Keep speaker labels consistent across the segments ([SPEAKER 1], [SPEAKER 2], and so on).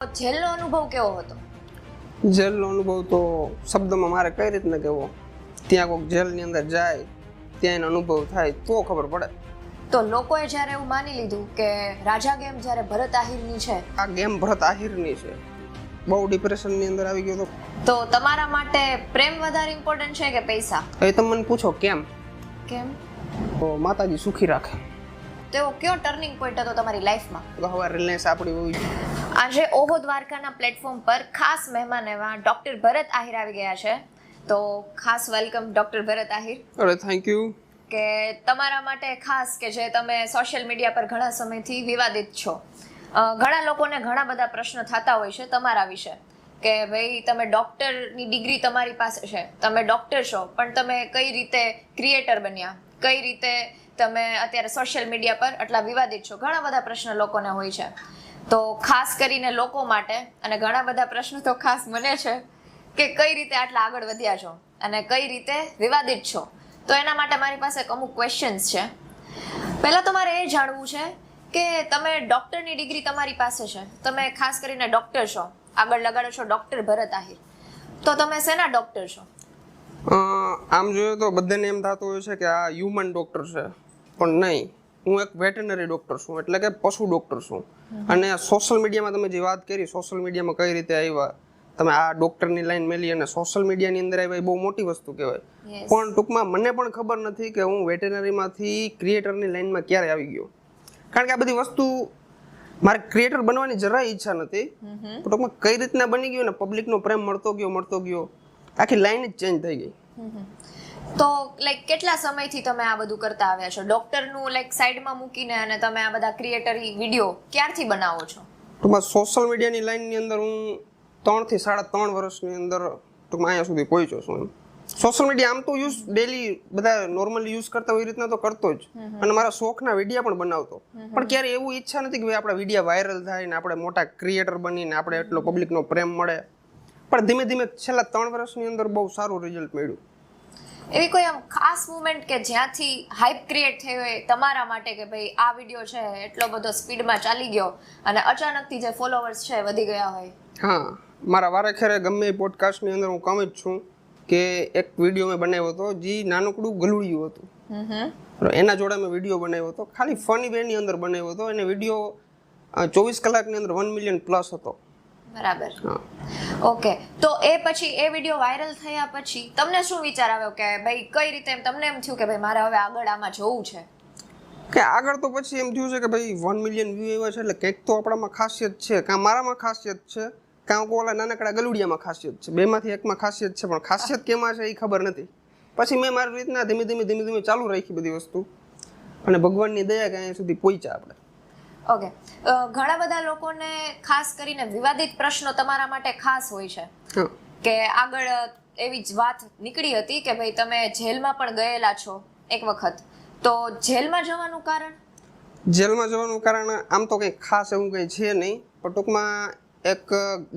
[SPEAKER 1] જેલનો અનુભવ કેવો હતો?
[SPEAKER 2] જેલનો અનુભવ તો શબ્દમાં મારે કઈ રીતના કહેવો ત્યાં કોઈક જેલની અંદર જાય ત્યાં એનો અનુભવ થાય તો ખબર પડે.
[SPEAKER 1] તો લોકોએ જ્યારે એવું માની લીધું કે રાજા ગેમ જ્યારે ભરત આહિરની છે
[SPEAKER 2] આ ગેમ ભરત આહિરની છે. બહુ ડિપ્રેશનની અંદર આવી ગયો તો.
[SPEAKER 1] તો તમારા માટે પ્રેમ વધારે ઇમ્પોર્ટન્ટ છે કે પૈસા?
[SPEAKER 2] એ તમે મને પૂછો કેમ?
[SPEAKER 1] કેમ?
[SPEAKER 2] તો માતાજી સુખી રાખે.
[SPEAKER 1] તો કયો ટર્નિંગ પોઈન્ટ હતો તમારી લાઈફમાં
[SPEAKER 2] હવે રિલાયન્સ આપણી હોવી
[SPEAKER 1] આજે ઓહો દ્વારકાના પ્લેટફોર્મ પર ખાસ મહેમાન એવા ડોક્ટર ભરત આહિર આવી ગયા છે. તો ખાસ વેલકમ ડોક્ટર ભરત આહિર.
[SPEAKER 2] અરે થેન્ક યુ
[SPEAKER 1] કે તમારા માટે ખાસ કે જે તમે સોશિયલ મીડિયા પર ઘણા સમયથી વિવાદિત છો. ઘણા લોકોને ઘણા બધા પ્રશ્નો થતા હોય છે તમારા વિશે. કે ભાઈ તમે ડોક્ટરની ડિગ્રી તમારી પાસે છે. તમે ડોક્ટર છો પણ તમે કઈ રીતે ક્રિએટર બન્યા? કઈ રીતે તમે અત્યારે સોશિયલ મીડિયા પર આટલા વિવાદિત છો, ઘણા બધા પ્રશ્ન લોકોને હોય છે. તો ખાસ કરીને લોકો માટે, અને ઘણા બધા પ્રશ્નો તો ખાસ મને છે, કે કઈ રીતે આટલા આગળ વધ્યા છો અને કઈ રીતે વિવાદિત છો. તો એના માટે મારી પાસે અમુક ક્વેશ્ચન્સ છે. પહેલાં તો મારે એ જાણવું છે કે તમે ડૉક્ટરની ડિગ્રી તમારી પાસે છે. તમે ખાસ કરીને ડૉક્ટર છો. આગળ લગાડો છો ડૉક્ટર ભરત આહિર. તો તમે શેના ડૉક્ટર છો?
[SPEAKER 2] આમ જોઈએ તો બધાને એમ થતું હોય છે કે આ હ્યુમન ડૉક્ટર છે. પણ નહીં. હું એક વેટરનરી ડોક્ટર છું એટલે કે પશુ ડોક્ટર છું. અને સોશિયલ મીડિયામાં તમે જે વાત કરી સોશિયલ મીડિયામાં કઈ રીતે આવ્યા? તમે આ ડોક્ટરની લાઈન મેલી અને સોશિયલ મીડિયાની અંદર આવ્યા એ બહુ મોટી વસ્તુ કહેવાય. પણ ટૂંકમાં મને પણ ખબર નથી કે હું વેટેનરીમાંથી ક્રિએટરની લાઈનમાં ક્યારે આવી ગયો. કારણ કે આ બધી વસ્તુ મારે ક્રિએટર બનવાની જરાય ઈચ્છા નથી. ટૂંકમાં કઈ રીતના બની ગયું ને પબ્લિકનો પ્રેમ મળતો ગયો મળતો ગયો. આખી લાઈન જ ચેન્જ થઈ ગઈ.
[SPEAKER 1] તો લાઈક કેટલા સમયથી તમે આ બધું કરતા આવ્યા છો? ડોક્ટરનું લાઈક સાઈડમાં મૂકીને અને તમે આ બધા ક્રિએટરી વીડિયો ક્યારથી બનાવો છો?
[SPEAKER 2] ટૂંકમાં સોશિયલ મીડિયાની લાઈનની અંદર હું ત્રણથી સાડા ત્રણ વર્ષની અંદર ટૂંકમાં અહીંયા સુધી પહોંચ્યો છું સોશિયલ મીડિયા આમ તો યુઝ ડેલી બધા નોર્મલી યુઝ કરતા હોય રીતના તો કરતો જ. અને મારા શોખના વિડીયા પણ બનાવતો. પણ ક્યારે એવું ઈચ્છા નથી કે ભાઈ આપણા વિડીયા વાયરલ થાય ને આપણે મોટા ક્રિએટર બનીને આપણે એટલો પબ્લિકનો પ્રેમ મળે. પણ ધીમે ધીમે છેલ્લા ત્રણ વર્ષની અંદર બહુ સારું રિઝલ્ટ મળ્યું.
[SPEAKER 1] એવી કોઈ આમ ખાસ મુમેન્ટ કે જ્યાંથી હાઇપ ક્રિએટ થઈ હોય તમારા માટે કે ભાઈ આ વીડિયો છે એટલો બધો સ્પીડમાં ચાલી ગયો અને અચાનકથી જે ફોલોવર્સ છે વધી ગયા હોય?
[SPEAKER 2] હા મારા વારે ખેરે ગમે એ પોડકાસ્ટની અંદર હું કામ જ છું કે એક વીડિયો મેં બનાવ્યો હતો જે નાનકડું ગલુડિયું હતું. એના જોડે મેં વીડિયો બનાવ્યો હતો ખાલી ફની વેની અંદર બનાવ્યો હતો અને વીડિયો ચોવીસ કલાકની અંદર વન મિલિયન પ્લસ હતો.
[SPEAKER 1] બરાબર. ઓકે તો એ પછી એ વીડિયો વાયરલ થયા પછી તમને શું વિચાર આવ્યો કે ભાઈ કઈ રીતે એમ તમને એમ થયું કે ભાઈ મારે હવે આગળ આમાં જવું છે?
[SPEAKER 2] કે આગળ તો પછી એમ થયું છે કે ભાઈ વન મિલિયન વ્યૂ આવ્યા છે એટલે કંઈક તો આપણામાં ખાસિયત છે કાં મારામાં ખાસિયત છે કાં ઓલા નાનકડા ગલુડિયામાં ખાસિયત છે. બેમાંથી એકમાં ખાસિયત છે પણ ખાસિયત કેમાં છે એ ખબર નથી. પછી મેં મારી રીતના ધીમે ધીમે ધીમે ધીમે ચાલુ રાખી બધી વસ્તુ. અને ભગવાનની દયા કે અહીંયા સુધી પહોંચ્યા આપણે.
[SPEAKER 1] ઓકે ઘણા બધા લોકોને ખાસ કરીને વિવાદિત પ્રશ્નો તમારા માટે ખાસ હોય છે. કે આગળ એવી જ વાત નીકળી હતી કે ભાઈ તમે જેલમાં પણ ગયેલા છો એક વખત. તો જેલમાં જવાનું કારણ?
[SPEAKER 2] જેલમાં જવાનું કારણ આમ તો કંઈ ખાસ એવું કંઈ છે નહીં પણ ટૂંકમાં એક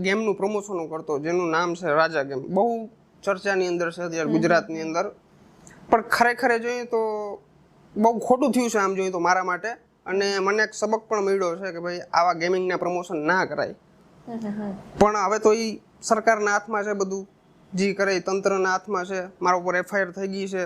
[SPEAKER 2] ગેમનું પ્રમોશન કરતો જેનું નામ છે રાજા ગેમ. બહુ ચર્ચાની અંદર છે અત્યારે ગુજરાતની અંદર. પણ ખરેખર જોઈએ તો બહુ ખોટું થયું છે આમ જોઈએ તો મારા માટે. અને મને એક સબક પણ મળ્યો છે કે ભાઈ આવા ગેમિંગના પ્રમોશન ના કરાય. પણ હવે તો એ સરકારના હાથમાં છે બધું. જે કરે તંત્રના હાથમાં છે. મારા ઉપર એફઆઈઆર થઈ ગઈ છે.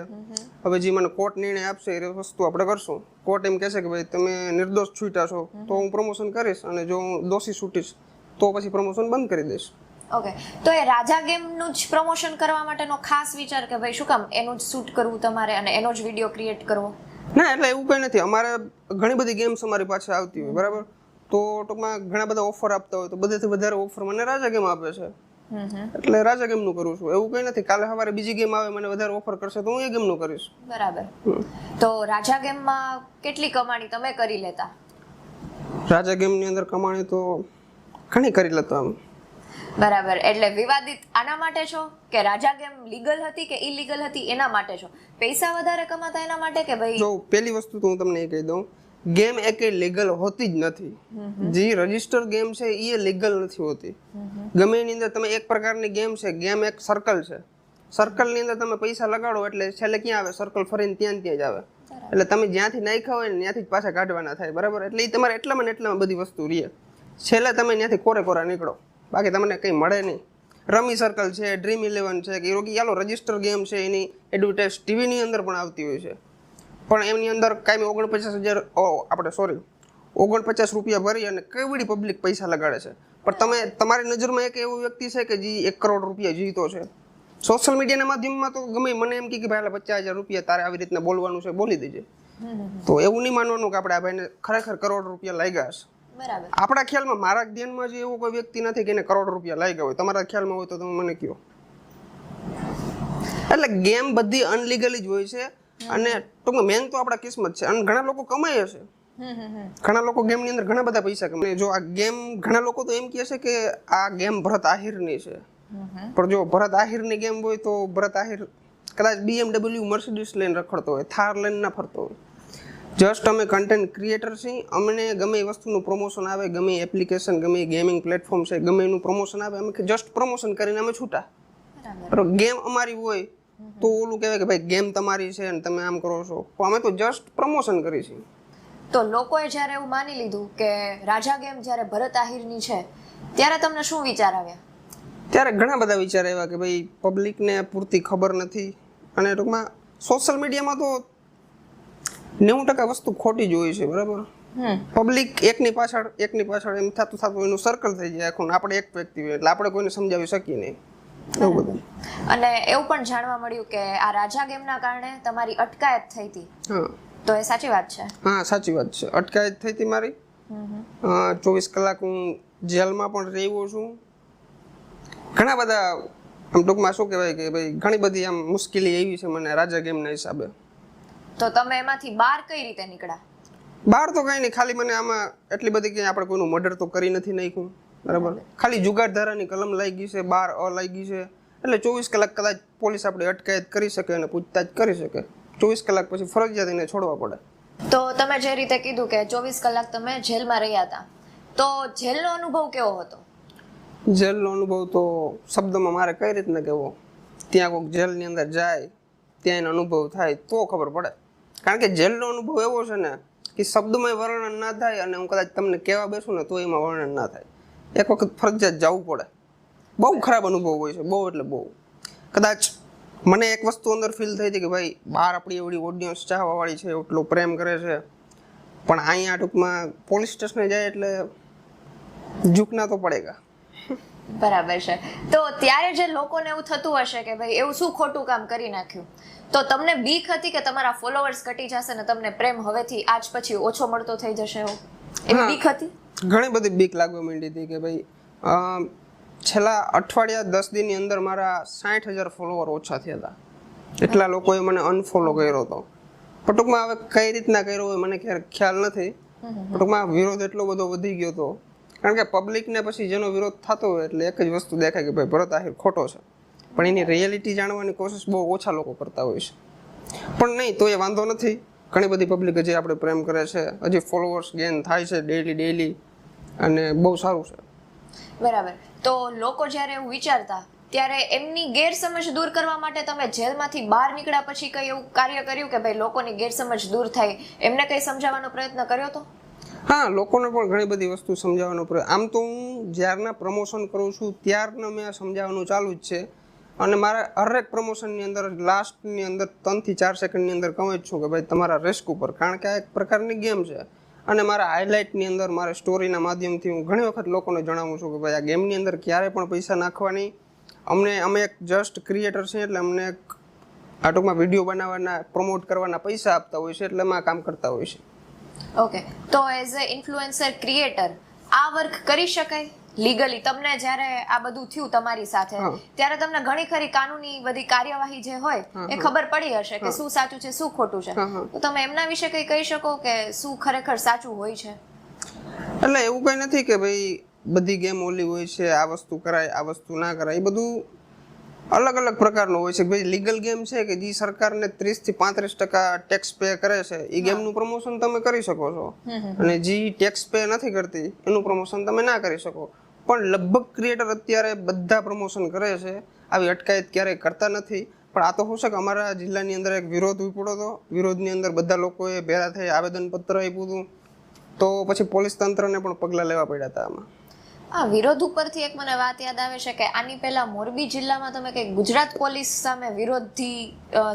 [SPEAKER 2] હવે જે મને કોર્ટ નિર્ણય આપશે, એ વસ્તુ આપણે કરશું. કોર્ટ એમ કહેશે કે ભાઈ તમે નિર્દોષ છૂટ્યા છો, તો હું પ્રમોશન કરીશ અને જો હું દોષી છૂટીશ, તો પછી પ્રમોશન બંધ કરી દઈશ.
[SPEAKER 1] ઓકે તો એ રાજા ગેમનું જ પ્રમોશન કરવા માટેનો ખાસ વિચાર કે ભાઈ શું કામ? એનું જ શૂટ કરવું તમારે અને એનો જ વીડિયો ક્રિએટ કરવો?
[SPEAKER 2] ના એટલે એવું કંઈ નથી. અમારે ઘણી બધી ગેમ્સ અમારી પાસે આવતી હોય બરાબર? તો ટૂંકમાં ઘણા બધા ઓફર આપતા હોય તો બધેથી વધારે ઓફર મને રાજા ગેમ આપે છે. એટલે રાજા ગેમનું કરું છું. એવું કંઈ નથી. કાલે સવારે બીજી ગેમ આવે મને વધારે ઓફર કરશે તો હું એ ગેમનું કરીશ.
[SPEAKER 1] બરાબર. તો રાજા ગેમમાં કેટલી કમાણી તમે કરી લેતા?
[SPEAKER 2] રાજા ગેમની અંદર કમાણી તો ઘણી કરી લેતો આમ
[SPEAKER 1] બરાબર. એટલે વિવાદિત આના માટે છો કે રાજા ગેમ લીગલ હતી કે ઇલીગલ હતી એના માટે છો? પૈસા વધારે કમાતા એના માટે કે ભાઈ
[SPEAKER 2] જો પહેલી વસ્તુ તો હું તમને એ કહી દઉં. ગેમ એક લીગલ હોતી જ નથી. જે રજિસ્ટર ગેમ છે એ લીગલ નથી હોતી. ગમે એની અંદર તમે એક પ્રકારની ગેમ છે ગેમ એક સર્કલ છે. સર્કલની અંદર તમે પૈસા લગાડો એટલે છેલ્લે ક્યાં આવે? સર્કલ ફરીને ત્યાં ત્યાં જ આવે. એટલે તમે જ્યાંથી નાખ્યા હોય ને ત્યાંથી જ પાછા કાઢવાના થાય. બરાબર? એટલે એ તમારે એટલામાં ને એટલામાં બધી વસ્તુ રહે. છેલ્લે તમે ત્યાંથી કોરે કોરા નીકળો. બાકી તમને કંઈ મળે નહીં. રમી સર્કલ છે ડ્રીમ ઇલેવન છે કે રોગી યાલો રજિસ્ટર ગેમ છે એની એડવર્ટાઇઝ ટીવીની અંદર પણ આવતી હોય છે. પણ એમની અંદર કાંઈ ઓગણપચાસ હજાર ઓ આપણે સોરી ઓગણપચાસ રૂપિયા ભરી અને કેવડી પબ્લિક પૈસા લગાડે છે. પણ તમે તમારી નજરમાં એક એવો વ્યક્તિ છે કે જે એક કરોડ રૂપિયા જીતો છે. સોશિયલ મીડિયાના માધ્યમમાં તો ગમે મને એમ કે ભાઈ પચાસ હજાર રૂપિયા તારે આવી રીતના બોલવાનું છે બોલી દેજે. તો એવું નહીં માનવાનું કે આપણે આ ભાઈને ખરેખર કરોડ રૂપિયા લાગ્યા હશે.
[SPEAKER 1] બરાબર.
[SPEAKER 2] આપણા ખ્યાલમાં મારા ધ્યાનમાં જે એવો કોઈ વ્યક્તિ નથી કે એને કરોડ રૂપિયા લાગ્યા હોય તમારા ખ્યાલમાં હોય તો તમે મને કહો. એટલે ગેમ બધી અનલીગલી જ હોય છે અને ટૂંકમાં મેન તો આપણા કિસ્મત છે. અને ઘણા લોકો કમાય હશે. ઘણા લોકો ગેમની અંદર ઘણા બધા પૈસા કમાય. જો આ ગેમ ઘણા લોકો તો એમ કહે છે કે આ ગેમ ભરત આહિરની છે. પણ જો ભરત આહિરની ગેમ હોય તો ભરત આહિર કદાચ બીએમડબલ્યુ મર્સિડીસ લઈને રખડતો હોય થાર લઈને ના ફરતો હોય. જસ્ટ અમે કન્ટેન્ટ ક્રિએટર છીએ. અમને ગમે એ વસ્તુનું પ્રમોશન આવે ગમે એપ્લિકેશન ગમે ગેમિંગ પ્લેટફોર્મ છે ગમે એનું પ્રમોશન આવે અમે જસ્ટ પ્રમોશન કરીને અમે છૂટા. ગેમ અમારી હોય તો ઓલું કહેવાય કે ભાઈ ગેમ તમારી છે અને તમે આમ કરો છો. પણ અમે તો જસ્ટ પ્રમોશન કરી છીએ.
[SPEAKER 1] તો લોકોએ જ્યારે એવું માની લીધું કે રાજા ગેમ જ્યારે ભરત આહિરની છે ત્યારે તમને શું વિચાર આવ્યા?
[SPEAKER 2] ત્યારે ઘણા બધા વિચાર આવ્યા કે ભાઈ પબ્લિકને પૂરતી ખબર નથી. અને ટૂંકમાં સોશિયલ મીડિયામાં તો નેવું ટકા વસ્તુ ખોટી જ હોય છે બરાબર? પબ્લિક એકની પાછળ એકની પાછળ એમ થતું થતું એનું સર્કલ થઈ જાય આખું આપણે એક વ્યક્તિ હોય એટલે આપણે કોઈને સમજાવી શકીએ નહીં. એવું બધું.
[SPEAKER 1] અને એવું પણ જાણવા મળ્યું કે આ રાજા ગેમના કારણે તમારી અટકાયત થઈ હતી. તો એ સાચી વાત છે?
[SPEAKER 2] હા સાચી વાત છે. અટકાયત થઈ હતી મારી. ચોવીસ કલાક હું જેલમાં પણ રહ્યો છું. ઘણા બધા આમ ટૂંકમાં શું કહેવાય કે ભાઈ ઘણી બધી આમ મુશ્કેલી એવી છે મને રાજા ગેમના હિસાબે.
[SPEAKER 1] તો તમે એમાંથી બહાર કઈ રીતે નીકળ્યા?
[SPEAKER 2] બહાર તો કઈ નહીં ખાલી મને આમાં એટલી બધી કે આપણે કોઈનું મર્ડર તો કરી નથી નાખ્યું બરાબર? ખાલી જુગાર ધારાની કલમ લાગી છે બાર અ લાગી છે એટલે ચોવીસ કલાક કદાચ પોલીસ આપણે અટકાયત કરી શકે અને પૂછતાછ કરી શકે. ચોવીસ કલાક પછી ફરજિયાત એને છોડવા પડે.
[SPEAKER 1] તો તમે જે રીતે કીધું કે ચોવીસ કલાક તમે જેલમાં રહ્યા હતા તો જેલનો અનુભવ કેવો હતો?
[SPEAKER 2] જેલનો અનુભવ તો શબ્દમાં મારે કઈ રીતના કહેવો? ત્યાં કોઈક જેલની અંદર જાય ત્યાં એનો અનુભવ થાય તો ખબર પડે. કારણ કે જેલનો અનુભવ એવો છે ને કે શબ્દમાં વર્ણન ના થાય અને હું કદાચ તમને કહેવા બેસું ને તો એમાં વર્ણન ના થાય. એક વખત ફરજિયાત જવું પડે. બહુ ખરાબ અનુભવ હોય છે, બહુ એટલે બહુ. કદાચ મને એક વસ્તુ અંદર ફીલ થઈ હતી કે ભાઈ, બહાર આપણી એવડી ઓડિયન્સ ચાહવાવાળી છે, એટલો પ્રેમ કરે છે. પણ અહીંયા ટૂંકમાં પોલીસ સ્ટેશને જાય એટલે ઝૂકના તો પડેગા
[SPEAKER 1] બરાબર છે. તો ત્યારે જે લોકોને એવું થતું હશે કે ભાઈ એવું શું ખોટું કામ કરી નાખ્યું? તો તમને બીક હતી કે તમારા ફોલોવર્સ ઘટી જશે ને તમને પ્રેમ હવેથી આજ પછી ઓછો મળતો થઈ જશે એવું? એવી બીક હતી?
[SPEAKER 2] ઘણી બધી બીક લાગવા માંડી હતી કે ભાઈ છેલ્લા અઠવાડિયા દસ દિનની અંદર મારા સાઠ હજાર ફોલોવર ઓછા થયા હતા. એટલા લોકોએ મને અનફોલો કર્યો હતો. ટૂંકમાં હવે કઈ રીતના કર્યો હોય મને ક્યારે ખ્યાલ નથી. ટૂંકમાં વિરોધ એટલો બધો વધી ગયો હતો કારણ કે પબ્લિકને પછી જેનો વિરોધ થતો હોય એટલે એક જ વસ્તુ દેખાય કે ભાઈ ભરત આહિર ખોટો છે. પણ એની રિયાલિટી જાણવાની કોશિશ બહુ ઓછા લોકો કરતા હોય છે. પણ નહીં, તો એ વાંધો નથી. ઘણી બધી પબ્લિક હજી આપણે પ્રેમ કરે છે. હજી ફોલોવર્સ ગેન થાય છે ડેલી ડેઈલી અને બહુ સારું છે.
[SPEAKER 1] બરાબર. તો લોકો જ્યારે એવું વિચારતા, ત્યારે એમની ગેરસમજ દૂર કરવા માટે તમે જેલમાંથી બહાર નીકળ્યા પછી કઈ એવું કાર્ય કર્યું કે ભાઈ લોકોની ગેરસમજ દૂર થાય? એમને કઈ સમજાવવાનો પ્રયત્ન કર્યો તો?
[SPEAKER 2] હા, લોકોને પણ ઘણી બધી વસ્તુ સમજાવવાનો પ્રયત્ન આમ તો હું જ્યારના પ્રમોશન કરું છું, ત્યારના મેં આ સમજાવવાનું ચાલુ જ છે. અને મારા હરેક પ્રમોશનની અંદર લાસ્ટની અંદર ત્રણથી ચાર સેકન્ડની અંદર કહું જ છું કે ભાઈ, તમારા રિસ્ક ઉપર. કારણ કે આ એક પ્રકારની ગેમ છે. અને મારા હાઇલાઇટની અંદર, મારા સ્ટોરીના માધ્યમથી હું ઘણી વખત લોકોને જણાવું છું કે ભાઈ, આ ગેમની અંદર ક્યારે પણ પૈસા નાખવાની. અમને, અમે એક જસ્ટ ક્રિએટર છીએ એટલે અમને એક આ ટૂંકમાં વીડિયો બનાવવાના પ્રમોટ કરવાના પૈસા આપતા હોય છે, એટલે અમે આ કામ કરતા હોય છે.
[SPEAKER 1] ઓકે તો એઝ અ ઇન્ફ્લુએન્સર ક્રિએટર આ વર્ક કરી શકાય? લીગલી તમને જ્યારે આ બધું થયું તમારી સાથે ત્યારે તમને ઘણી ખરી કાનૂની બધી કાર્યવાહી જે હોય એ ખબર પડી હશે કે શું સાચું છે શું ખોટું છે. તો તમે એમના વિશે કંઈ કહી શકો કે શું ખરેખર સાચું હોય છે?
[SPEAKER 2] એટલે એવું કઈ નથી કે ભાઈ બધી ગેમ ઓલી હોય છે આ વસ્તુ કરાય આ વસ્તુ ના કરાય. એ બધું અલગ અલગ પ્રકારનું હોય છે ભાઈ લીગલ ગેમ છે કે જે સરકારને ત્રીસથી પાંત્રીસ ટકા ટેક્સ પે કરે છે એ ગેમનું પ્રમોશન તમે કરી શકો છો. અને જે ટેક્સ પે નથી કરતી એનું પ્રમોશન તમે ના કરી શકો. પણ લગભગ ક્રિએટર અત્યારે બધા પ્રમોશન કરે છે આવી અટકાયત ક્યારેય કરતા નથી. પણ આ તો શું છે કે અમારા જિલ્લાની અંદર એક વિરોધ ઉપડ્યો હતો વિરોધની અંદર બધા લોકોએ ભેગા થઈ આવેદનપત્ર આપ્યું હતું. તો પછી પોલીસ તંત્રને પણ પગલાં લેવા પડ્યા હતા આમાં.
[SPEAKER 1] આ વિરોધ ઉપરથી એક મને વાત યાદ આવે છે કે આની પહેલા મોરબી જિલ્લામાં તમે કંઈક ગુજરાત પોલીસ સામે વિરોધથી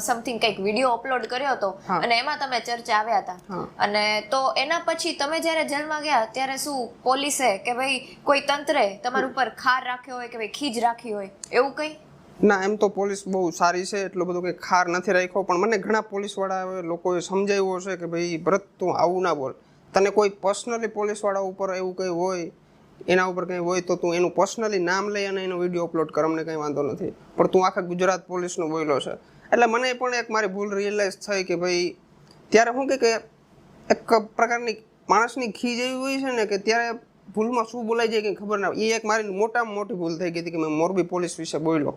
[SPEAKER 1] સમથિંગ કંઈક વીડિયો અપલોડ કર્યો હતો અને એમાં તમે ચર્ચા આવ્યા હતા. અને તો એના પછી તમે જ્યારે જેલમાં ગયા ત્યારે શું પોલીસે કે ભાઈ કોઈ તંત્રે તમારા ઉપર ખાર રાખ્યો હોય કે ભાઈ ખીજ રાખી હોય એવું કંઈ?
[SPEAKER 2] ના એમ તો પોલીસ બહુ સારી છે એટલો બધો કંઈ ખાર નથી રાખ્યો પણ મને ઘણા પોલીસવાળા લોકોએ સમજાવ્યું છે કે ભાઈ ભરત તું આવું ના બોલ. તને કોઈ પર્સનલી પોલીસવાળા ઉપર એવું કંઈ હોય એના ઉપર કંઈ હોય તો તું એનું પર્સનલી નામ લઈ અને એનો વીડિયો અપલોડ કર, અમને કંઈ વાંધો નથી. પણ તું આખા ગુજરાત પોલીસનો બોલ્યો છે. એટલે મને પણ એક મારી ભૂલ રિયલાઇઝ થઈ કે ભાઈ, ત્યારે કહે કે એક પ્રકારની માણસની ખીજ એવી હોય છે ને કે ત્યારે ભૂલમાં શું બોલાઈ જાય કે ખબર ના, એ એક મારી મોટામાં મોટી ભૂલ થઈ ગઈ હતી કે મેં મોરબી પોલીસ વિશે બોલ્યો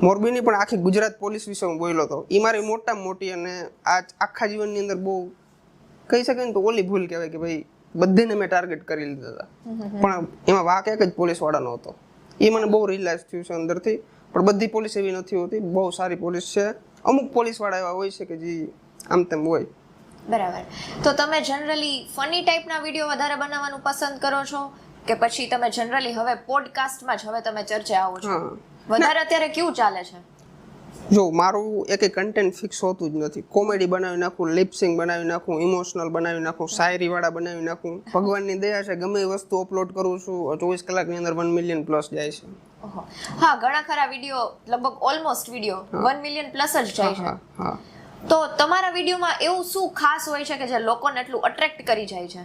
[SPEAKER 2] મોરબીની પણ આખી ગુજરાત પોલીસ વિશે હું બોલ્યો હતો. એ મારી મોટામાં મોટી અને આ આખા જીવનની અંદર બહુ, કહી શકાય ને તો ઓલી ભૂલ કહેવાય કે ભાઈ બધીને મેં ટાર્ગેટ કરી લીધા હતા. પણ એમાં વાક એક જ પોલીસ વાળાનો હતો. એ મને બહુ રિયલાઇઝ થયું છે અંદરથી. પણ બધી પોલીસ એવી નથી હોતી. બહુ સારી પોલીસ છે. અમુક પોલીસવાળા એવા હોય છે કે જે આમ તેમ હોય.
[SPEAKER 1] બરાબર. તો તમે જનરલી ફની ટાઈપના વીડિયો વધારે બનાવવાનું પસંદ કરો છો? કે પછી તમે જનરલી હવે પોડકાસ્ટમાં જ હવે તમે ચર્ચે આવો છો? વધારે અત્યારે કેવું ચાલે છે?
[SPEAKER 2] જો મારું એક કન્ટેન્ટ ફિક્સ હોતું જ નથી. કોમેડી બનાવી નાખું લિપસિંગ બનાવી નાખું ઇમોશનલ બનાવી નાખું શાયરી વાળા બનાવી નાખું. ભગવાનની દયા છે ગમે વસ્તુ અપલોડ કરું છું ચોવીસ કલાકની અંદર વન મિલિયન પ્લસ જાય છે.
[SPEAKER 1] હા ઘણા ખરા વીડિયો લગભગ almost video one million plus જ જાય છે.
[SPEAKER 2] હા
[SPEAKER 1] તો તમારા વિડીયોમાં એવું શું ખાસ હોય છે કે જે લોકોને એટલું અટ્રેક્ટ કરી જાય છે?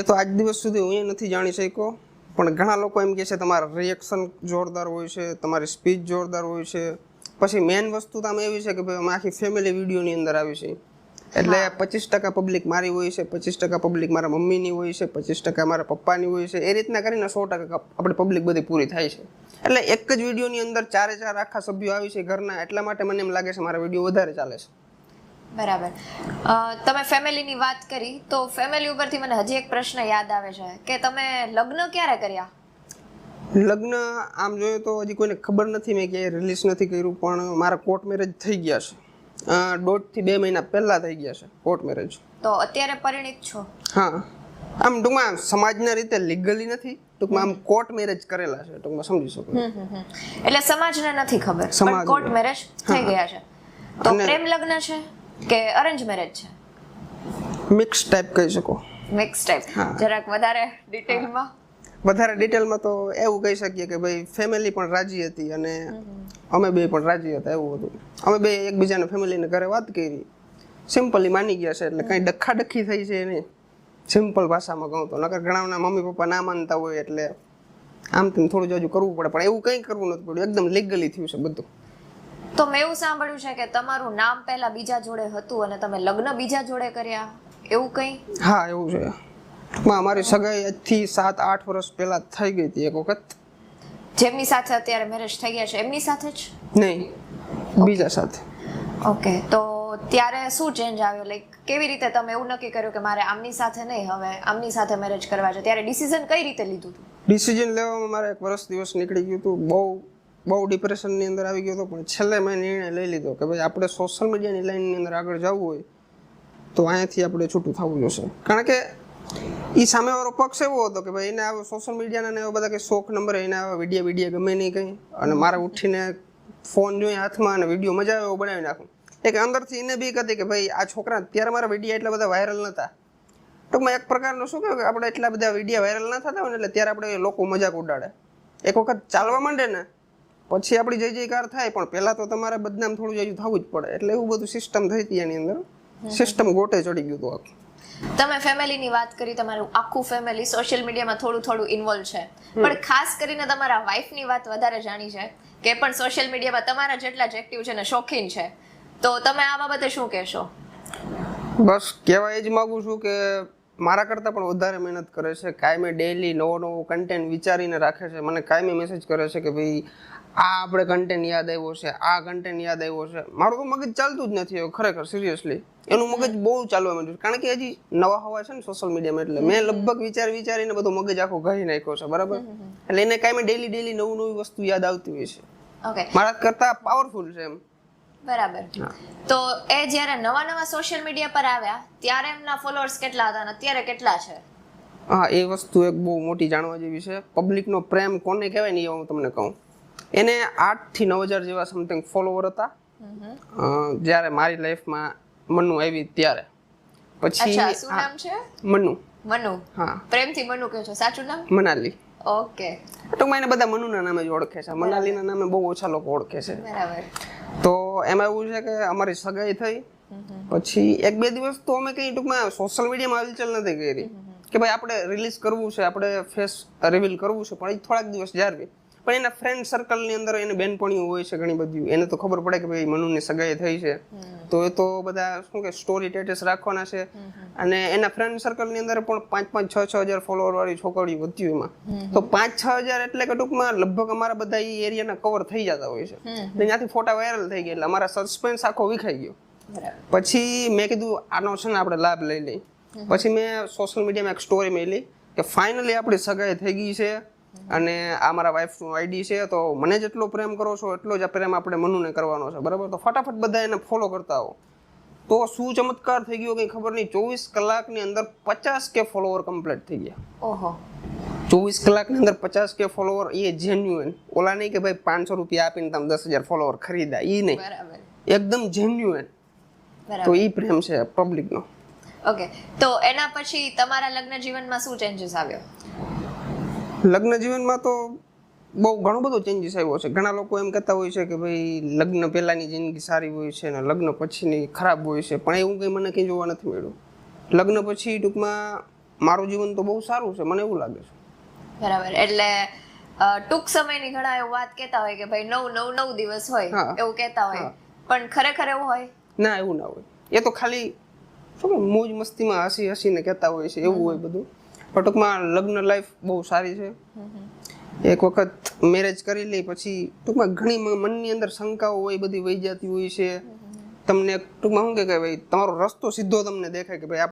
[SPEAKER 2] એ તો આજ દિવસ સુધી હું એ નથી જાણી શક્યો. પણ ઘણા લોકો એમ કહે છે તમારા રિએક્શન જોરદાર હોય છે તમારી સ્પીચ જોરદાર હોય છે. પછી મેન વસ્તુ તો આમાં એવી છે કે ભાઈ અમે આખી ફેમિલી વિડીયોની અંદર આવી છે. એટલે પચીસ ટકા પબ્લિક મારી હોય છે પચીસ ટકા પબ્લિક મારા મમ્મીની હોય છે પચીસ ટકા મારા પપ્પાની હોય છે. એ રીતના કરીને સો ટકા આપણે પબ્લિક બધી પૂરી થાય છે. એટલે એક જ વિડીયોની અંદર ચારે ચાર આખા સભ્યો આવી છે ઘરના એટલા માટે મને એમ લાગે છે મારા વીડિયો વધારે ચાલે છે.
[SPEAKER 1] બરાબર. તમે ફેમિલીની વાત કરી તો ફેમિલી ઉપરથી મને હજી એક પ્રશ્ન યાદ આવે છે કે તમે લગ્ન ક્યારે કર્યા?
[SPEAKER 2] લગ્ન આમ જોઈએ તો હજી કોઈને ખબર નથી મેં ક્યાંય રિલીઝ નથી કર્યું પણ મારા કોર્ટ મેરેજ થઈ ગયા છે. દોઢથી બે મહિના પહેલાં થઈ ગયા છે કોર્ટ મેરેજ
[SPEAKER 1] તો અત્યારે પરિણિત છો?
[SPEAKER 2] હા. આમ ટૂંકમાં સમાજના રીતે લીગલી નથી ટૂંકમાં આમ કોર્ટ મેરેજ કરેલા છે ટૂંકમાં સમજી શકો.
[SPEAKER 1] એટલે સમાજને નથી ખબર કોર્ટ મેરેજ થઈ ગયા છે. તો પ્રેમ લગ્ન છે? કે અરેન્જ મેરેજ છે?
[SPEAKER 2] મિક્સ ટાઈપ કહી શકો.
[SPEAKER 1] Mix type. જરાક વધારે ડિટેલમાં
[SPEAKER 2] વધારે ડિટેલમાં તો એવું કહી શકીએ કે ભાઈ ફેમિલી પણ રાજી હતી અને અમે બે પણ રાજી હતા એવું હતું. અમે બે એકબીજાને ફેમિલીને ઘરે વાત કરી. સિમ્પલી માની ગયા છે એટલે કંઈ ડખ્ખાડખ્ખી થઈ છે નહીં. સિમ્પલ ભાષામાં કહું તો. નકર ઘણાના મમ્મી પપ્પા ના માનતા હોય એટલે આમ તેમ થોડું હજુ કરવું પડે. પણ એવું કંઈ કરવું નથી પડ્યું. એકદમ લીગલી થયું છે બધું.
[SPEAKER 1] તો મેં એવું સાંભળ્યું છે કે તમારું નામ પહેલા બીજા જોડે હતું અને તમે લગ્ન બીજા જોડે કર્યા. એવું કંઈ?
[SPEAKER 2] હા એવું છે. ટૂંકમાં અમારી સગાઈ આજથી સાત આઠ વર્ષ પહેલા થઈ ગઈ હતી એક વખત.
[SPEAKER 1] જેમની સાથે અત્યારે મેરેજ થઈ ગયા છે એમની સાથે જ?
[SPEAKER 2] નહીં બીજા સાથે.
[SPEAKER 1] ઓકે તો ત્યારે શું ચેન્જ આવ્યો? લાઈક કેવી રીતે તમે એવું નક્કી કર્યું કે મારે આમની સાથે નહીં હવે આમની સાથે મેરેજ કરવા છે? ત્યારે ડિસિઝન કઈ રીતે લીધું હતું
[SPEAKER 2] ડિસિઝન લેવામાં મારે એક વર્ષ દિવસ નીકળી ગયું હતું. બહુ બહુ ડિપ્રેશનની અંદર આવી ગયો હતો, પણ છેલ્લે મેં નિર્ણય લઈ લીધો કે ભાઈ આપણે સોશિયલ મીડિયાની લાઈનની અંદર આગળ જવું હોય, તો અહીંયાથી આપણે છૂટું થવું જોશે. કારણ કે એ સામેવાળો પક્ષ એવો હતો કે ભાઈ એને આવો સોશિયલ મીડિયાના એવા બધા કે શોખ નંબર એને આવા વીડિયો વીડિયો ગમે નહીં કંઈ, અને મારે ઉઠીને ફોન જોઈએ હાથમાં અને વીડિયો મજા આવે એવો બનાવી નાખું. એક અંદરથી એને બી હતી કે ભાઈ આ છોકરા ત્યારે મારા વિડીયા એટલા બધા વાયરલ નહોતા ટૂંકમાં એક પ્રકારનું શું કહેવાય કે આપણે એટલા બધા વિડીયા વાયરલ ના થતા હોય ને એટલે ત્યારે આપણે લોકો મજાક ઉડાડે. એક વખત ચાલવા માંડે ને પછી આપણી જય જયકાર થાય પણ પહેલાં તો તમારે બદનામ થોડું જયું થવું જ પડે. એટલે એવું બધું સિસ્ટમ થઈ હતી એની અંદર. સિસ્ટમ ગોટે ચડી ગયું હતું આખું.
[SPEAKER 1] તમે ફેમિલીની વાત કરી તમારું આખું ફેમિલી સોશિયલ મીડિયામાં થોડું થોડું ઇન્વોલ્વ છે. પણ ખાસ કરીને તમારા વાઈફની વાત વધારે જાણી છે કે પણ સોશિયલ મીડિયામાં તમારા જેટલા જ એક્ટિવ છે ને શોખીન છે. તો તમે આ બાબતે શું કહેશો?
[SPEAKER 2] બસ કહેવા એ જ માગું છું કે મારા કરતાં પણ વધારે મહેનત કરે છે. કાયમી ડેલી નવો નવો કન્ટેન્ટ વિચારીને રાખે છે. મને કાયમી મેસેજ કરે છે કે ભાઈ આ આપણે કન્ટેન્ટ યાદ આવ્યો છે આ કન્ટેન્ટ યાદ આવ્યો છે. મારું તો મગજ ચાલતું જ નથી ખરેખર સિરિયસલી એનું મગજ બહુ ચાલવા માંડ્યું. કારણ કે હજી નવા હવા છે ને સોશિયલ મીડિયામાં એટલે મેં લગભગ વિચાર વિચારીને બધું મગજ આખો ઘાઈ નાખ્યો છે બરાબર? એટલે એને કાંઈ ડેલી ડેલી નવું નવી વસ્તુ યાદ આવતી હોય છે.
[SPEAKER 1] ઓકે
[SPEAKER 2] મારા કરતાં પાવરફુલ છે એમ.
[SPEAKER 1] બરાબર. તો એ જ્યારે નવા નવા સોશિયલ મીડિયા પર આવ્યા ત્યારે એમના ફોલોઅર્સ કેટલા હતા અને અત્યારે કેટલા છે?
[SPEAKER 2] હા એ વસ્તુ એક બહુ મોટી જાણવા જેવી છે. પબ્લિકનો પ્રેમ કોને કહેવાય ને એ હું તમને કહું. એને આઠથી નવ હજાર જેવા સમથિંગ ફોલોવર હતા. જ્યારે મારી લાઈફમાં મનુ આવી ત્યારે. પછી
[SPEAKER 1] શું નામ છે?
[SPEAKER 2] મનુ.
[SPEAKER 1] મનુ.
[SPEAKER 2] હા.
[SPEAKER 1] પ્રેમથી મનુ કહો છો. સાચું નામ?
[SPEAKER 2] મનાલી.
[SPEAKER 1] ઓકે.
[SPEAKER 2] ટૂંકમાં એને બધા મનુના નામે જ ઓળખે છે. મનાલીના નામે બહુ ઓછા લોકો ઓળખે છે.
[SPEAKER 1] બરાબર.
[SPEAKER 2] તો એમાં એવું છે કે અમારી સગાઈ થઈ. પછી એક બે દિવસ તો અમે કઈ ટૂંકમાં સોશિયલ મીડિયામાં હલચલ નથી કરી. કે ભાઈ આપણે રિલીઝ કરવું છે આપણે ફેસ રિવીલ કરવું છે પણ એ થોડાક દિવસ જાળવી. પણ એના ફ્રેન્ડ સર્કલની અંદર એને બેનપણીઓ હોય છે ઘણી બધી. એને તો ખબર પડે કે ભાઈ મનુની સગાઈ થઈ છે. તો એ તો બધા શું કે સ્ટોરી સ્ટેટસ રાખવાના છે. અને એના ફ્રેન્ડ સર્કલની અંદર પણ પાંચ પાંચ છ છ હજાર ફોલોવર વાળી છોકરીઓ હતી એમાં. તો પાંચ છ હજાર એટલે કે ટૂંકમાં લગભગ અમારા બધા એ એરિયાના કવર થઈ જતા હોય છે. ત્યાંથી ફોટા વાયરલ થઈ ગયા એટલે અમારા સસ્પેન્સ આખો વિખાઈ ગયો. પછી મેં કીધું આનો છે ને આપણે લાભ લઈ લઈ પછી મેં સોશિયલ મીડિયામાં એક સ્ટોરી મેલી કે ફાઇનલી આપણી સગાઈ થઈ ગઈ છે. અને આ મારા વાઇફનું આઈડી છે તો મને જેટલો પ્રેમ કરો છો એટલો જ પ્રેમ આપણે મનુને કરવાનો છે. બરાબર? તો ફટાફટ બધા એને ફોલો કરતા હો તો શું ચમત્કાર થઈ ગયો કંઈ ખબર નહીં? ચોવીસ કલાકની અંદર પચાસ કે ફોલોવર કમ્પ્લીટ થઈ ગયા.
[SPEAKER 1] ઓહો.
[SPEAKER 2] ચોવીસ કલાકની અંદર પચાસ કે ફોલોવર એ જેન્યુઅન ઓલા નહીં કે ભાઈ પાંચસો રૂપિયા આપીને તમે દસ હજાર ફોલોવર ખરીદા એ નહીં. એકદમ જેન્યુઅન તો એ પ્રેમ છે પબ્લિકનો
[SPEAKER 1] ઓકે. તો એના પછી તમારા લગ્ન જીવનમાં શું ચેન્જીસ આવ્યો?
[SPEAKER 2] લગ્ન જીવનમાં તો બહુ ઘણો બધો ચેન્જીસ આવ્યો છે. ઘણા લોકો એમ કહેતા હોય છે કે ભાઈ લગ્ન પહેલાંની જિંદગી સારી હોય છે અને લગ્ન પછીની ખરાબ હોય છે. પણ એવું કંઈ મને કંઈ જોવા નથી મળ્યું. લગ્ન પછી ટૂંકમાં મારું જીવન તો બહુ સારું છે. મને એવું લાગે છે.
[SPEAKER 1] બરાબર. એટલે ટૂંક સમયની ઘણા એવું વાત કહેતા હોય કે ભાઈ નવ નવ નવ દિવસ હોય એવું કહેતા હોય. પણ ખરેખર એવું હોય?
[SPEAKER 2] ના એવું ના હોય. એ તો ખાલી મોજ મસ્તીમાં હસી હસીને કહેતા હોય છે. એવું હોય બધું. પણ ટૂંકમાં લગ્ન લાઈફ બહુ સારી છે. એક વખત મેરેજ કરી લઈ પછી ટૂંકમાં ઘણી મનની અંદર શંકાઓ હોય, બધી વહી જતી હોય છે. તમને ટૂંકમાં શું કે ભાઈ, તમારો રસ્તો સીધો તમને દેખાય કે ભાઈ